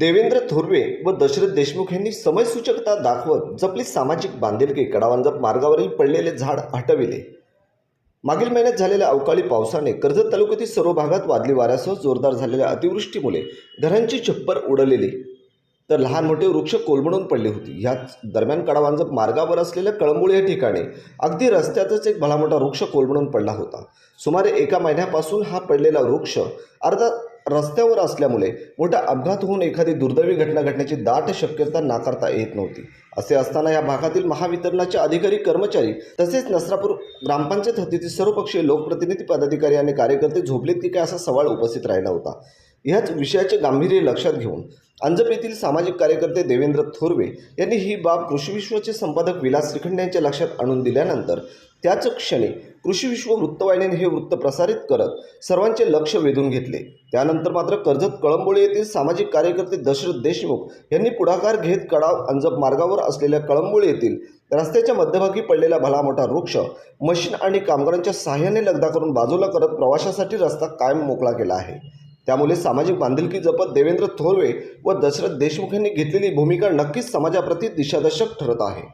देवेंद्र थोरवे व दशरथ देशमुख यांनी समयसूचकता दाखवत जपली सामाजिक बांधिलकी कडावांजप मार्गावरील पडलेले झाड हटविले. मागील महिन्यात झालेल्या अवकाळी पावसाने कर्जत तालुक्यातील सर्व भागात वादली वाऱ्यासह जोरदार झालेल्या अतिवृष्टीमुळे घरांची छप्पर उडलेली. तर लहान मोठे वृक्ष कोलमडून पडली होती. याच दरम्यान कडावांजप मार्गावर असलेल्या कळंबुळी या ठिकाणी अगदी रस्त्यातच एक भला मोठा वृक्ष कोलमडून पडला होता. सुमारे एका महिन्यापासून हा पडलेला वृक्ष अर्धा रस्त्यावर असल्यामुळे मोठा अपघात होऊन एखादी दुर्दैवी घटना घडण्याची दाट शक्यता नाकारता येत नव्हती. असे असताना या भागातील महावितरणाचे अधिकारी कर्मचारी तसेच नसरापूर ग्रामपंचायत हद्दीतील सर्वपक्षीय लोकप्रतिनिधी पदाधिकारी आणि कार्यकर्ते झोपलेत की काय असा सवाल उपस्थित राहिला होता. ह्याच विषयाचे गांभीर्य लक्षात घेऊन अंजप येथील सामाजिक कार्यकर्ते देवेंद्र थोरवे यांनी ही बाब कृषी विश्वचे संपादक विलास श्रीखंड यांच्या लक्षात आणून दिल्यानंतर त्याच क्षणी कृषी विश्व वृत्तवाहिनीने हे वृत्त प्रसारित करत सर्वांचे लक्ष वेधून घेतले. त्यानंतर मात्र कर्जत कळंबोळी येथील सामाजिक कार्यकर्ते दशरथ देशमुख यांनी पुढाकार घेत कडाव अंजप मार्गावर असलेल्या कळंबोळी येथील रस्त्याच्या मध्यभागी पडलेला भला मोठा वृक्ष मशीन आणि कामगारांच्या सहाय्याने लगदा करून बाजूला करत प्रवाशासाठी रस्ता कायम मोकळा केला आहे. त्यामुळे सामाजिक बांधिलकी जपत देवेंद्र थोरवे व दशरथ देशमुख यांनी घेतलेली भूमिका नक्कीच समाजाप्रती दिशादर्शक ठरत आहे.